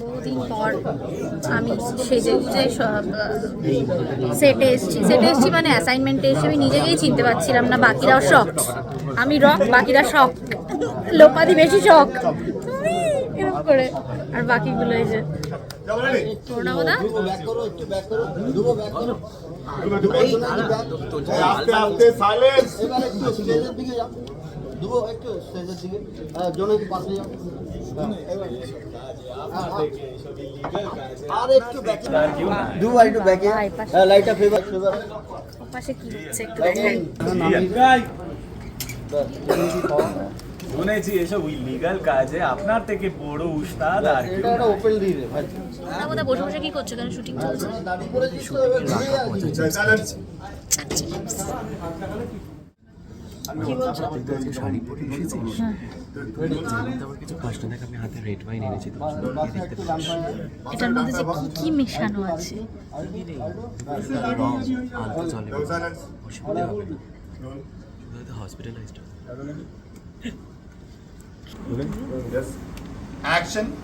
বহুদিন পর আমি সেজে গুজে সেটে এসেছি। সেটে এসেছি মানে অ্যাসাইনমেন্টে এসে আমি নিজেকেই চিনতে পারছিলাম না, বাকিরাও শখ আমি রক বাকিরা শখ লোপাদি বেশি শখ এরকম করে। আর বাকিগুলো এই যে। প্রণবদা হ্যাঁ হ্যাঁ। হ্যাঁ পাশে কি হচ্ছে একটু দেখাই। শুনেছি এসব ইলিগাল কাজে আপনার থেকে বড় উস্তাদ আর কেউ ওপেন দিয়ে দে ভাই। বসে বসে কি করছ? কেন শুটিং চলছে। কি বলছো। শাড়ি পরে এসেছিস কিছু দেখ আমি হাতে রেড ওয়াইন এনেছি এটার মধ্যে যে কি কি মেশানো আছে? আলতো জলে অসুবিধা হবে হসপিটালাইজড. Action.